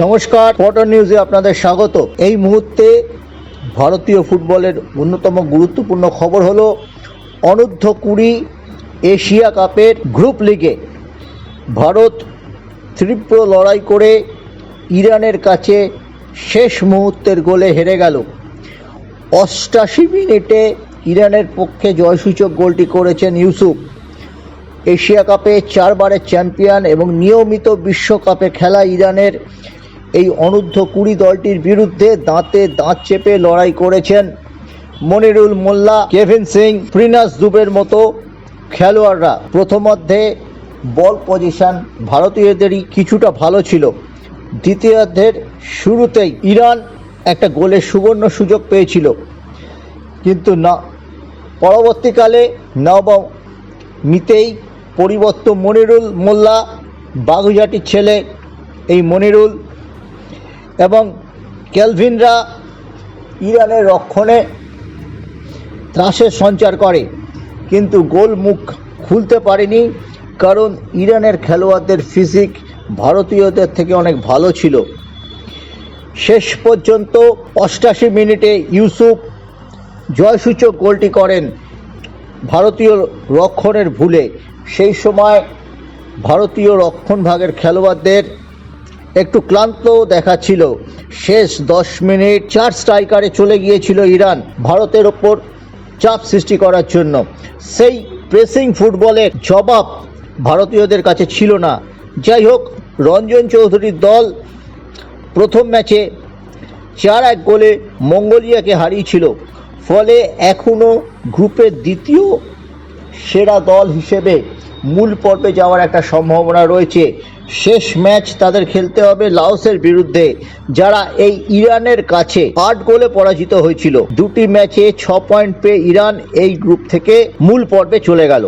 নমস্কার পটন নিউজে আপনাদের স্বাগত। এই মুহূর্তে ভারতীয় ফুটবলের অন্যতম গুরুত্বপূর্ণ খবর হলো অনূর্ধ্ব কুড়ি এশিয়া কাপের গ্রুপ লিগে ভারত তীব্র লড়াই করে ইরানের কাছে শেষ মুহূর্তের গোলে হেরে গেল। অষ্টাশি মিনিটে ইরানের পক্ষে জয়সূচক গোলটি করেছেন ইউসুফ। এশিয়া কাপে চারবারের চ্যাম্পিয়ন এবং নিয়মিত বিশ্বকাপে খেলা ইরানের এই অনূর্ধ্ব কুড়ি দলটির বিরুদ্ধে দাঁতে দাঁত চেপে লড়াই করেছেন মনিরুল মোল্লা, কেভিন সিং, প্রিনাস দুবের মতো খেলোয়াড়রা। প্রথমার্ধে বল পজিশন ভারতীয়দেরই কিছুটা ভালো ছিল। দ্বিতীয়ার্ধের শুরুতেই ইরান একটা গোলের সুবর্ণ সুযোগ পেয়েছিল। কিন্তু না, পরবর্তীকালে নবম মিতেই পরিবর্তন মনিরুল মোল্লা বাগুজাটির ছেলে, এই মনিরুল এবং ক্যালভিনরা ইরানের রক্ষণে ত্রাসের সঞ্চার করে। কিন্তু গোল মুখ খুলতে পারেনি, কারণ ইরানের খেলোয়াড়দের ফিজিক ভারতীয়দের থেকে অনেক ভালো ছিল। শেষ পর্যন্ত অষ্টাশি মিনিটে ইউসুফ জয়সূচক গোলটি করেন ভারতীয় রক্ষণের ভুলে। সেই সময় ভারতীয় রক্ষণভাগের খেলোয়াড়দের একটু ক্লান্ত দেখাচ্ছিল শেষ দশ মিনিট চার স্ট্রাইকারে চলে গিয়েছিল ইরান ভারতের ওপর চাপ সৃষ্টি করার জন্য। সেই প্রেসিং ফুটবলের জবাব ভারতীয়দের কাছে ছিল না। যাই হোক, রঞ্জন চৌধুরীর দল প্রথম ম্যাচে চার এক গোলে মঙ্গোলিয়াকে হারিয়েছিল। ফলে এখনও গ্রুপের দ্বিতীয় সেরা দল হিসেবে মূল পর্বে যাওয়ার একটা সম্ভাবনা রয়েছে। শেষ ম্যাচ তাদের খেলতে হবে লাওসের বিরুদ্ধে, যারা এই ইরানের কাছে আট গোলে পরাজিত হয়েছিল। দুটি ম্যাচে ছ পয়েন্ট পেয়ে ইরান এই গ্রুপ থেকে মূল পর্বে চলে গেল।